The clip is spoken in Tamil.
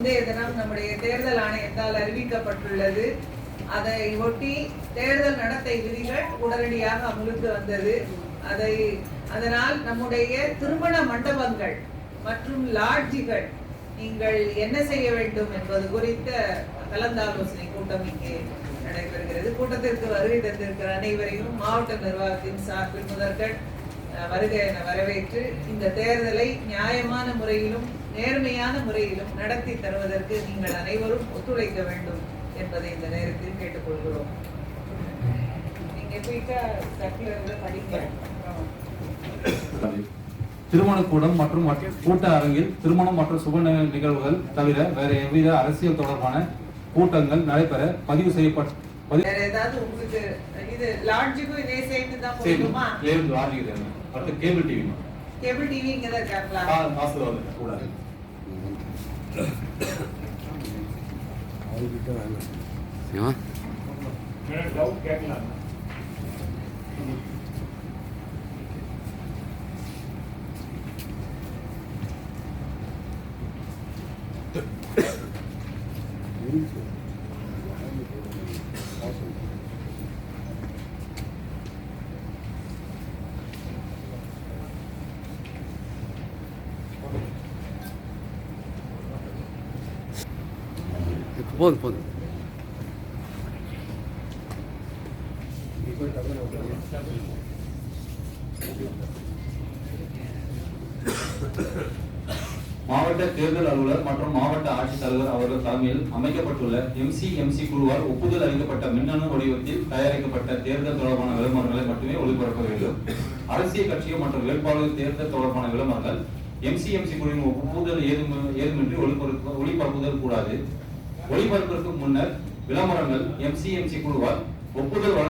இன்றைய தினம் நம்முடைய தேர்தல் ஆணையத்தால் அறிவிக்கப்பட்டுள்ளது. அதை ஒட்டி தேர்தல் நடத்தை விதிகள் உடனடியாக அமலுக்கு வந்தது. அதை அதனால் நம்முடைய திருமண மண்டபங்கள் மற்றும் லாட்ஜிகள் நீங்கள் என்ன செய்ய வேண்டும் என்பது குறித்த கலந்தாலோசனை கூட்டம் இங்கே நடைபெறுகிறது. கூட்டத்திற்கு வருகை தந்திருக்கிற அனைவரையும் மாவட்ட நிர்வாகத்தின் சார்பில் முதற்கண் வருக என வரவேற்று இந்த தேர்தலை நியாயமான முறையிலும் நேர்மையான முறையிலும் நடத்தி தருவதற்கு நீங்கள் அனைவரும் ஒத்துழைக்க வேண்டும் என்பதை இந்த நேரத்தில் கேட்டுக்கொள்கிறோம். திருமணக்கூடம் மற்றும் கூட்ட அரங்கில் திருமணம் மற்றும் சுப நிகழ்வுகள் தவிர வேறு எவ்வித அரசியல் தொடர்பான கூட்டங்கள் நடைபெற பதிவு செய்யப்பட்ட வேற ஏதாவது உங்களுக்கு இது லாட்ஜுக்கும் இதே தான் போகணுமா அடுத்து கேபிள் டிவி கேபிள் டிவி இங்க தான் இருக்காங்களா? கூடாது. ஏன் இப்போ போதும் போதும். மாவட்ட தேர்தல் அலுவலர் மற்றும் மாவட்ட ஆட்சித்தலைவர் அவர்கள் தலைமையில் அமைக்கப்பட்டுள்ள எம்சி எம்சி குழுவால் ஒப்புதல் அளிக்கப்பட்ட மின்னணு வடிவத்தில் தயாரிக்கப்பட்ட தேர்தல் தொடர்பான விளம்பரங்களை மட்டுமே ஒளிபரப்ப வேண்டும். அரசியல் கட்சிகள் மற்றும் வேட்பாளர்கள் தேர்தல் தொடர்பான விளம்பரங்கள் எம்சி எம்சி குழுவின் ஒப்புதல் ஏதும் ஏதுமின்றி ஒளிபரப்பு ஒளிபரப்புதல் கூடாது. ஒளிபரப்பிற்கு முன்னர் விளம்பரங்கள் எம்சிஎம்சி குழுவால் ஒப்புதல்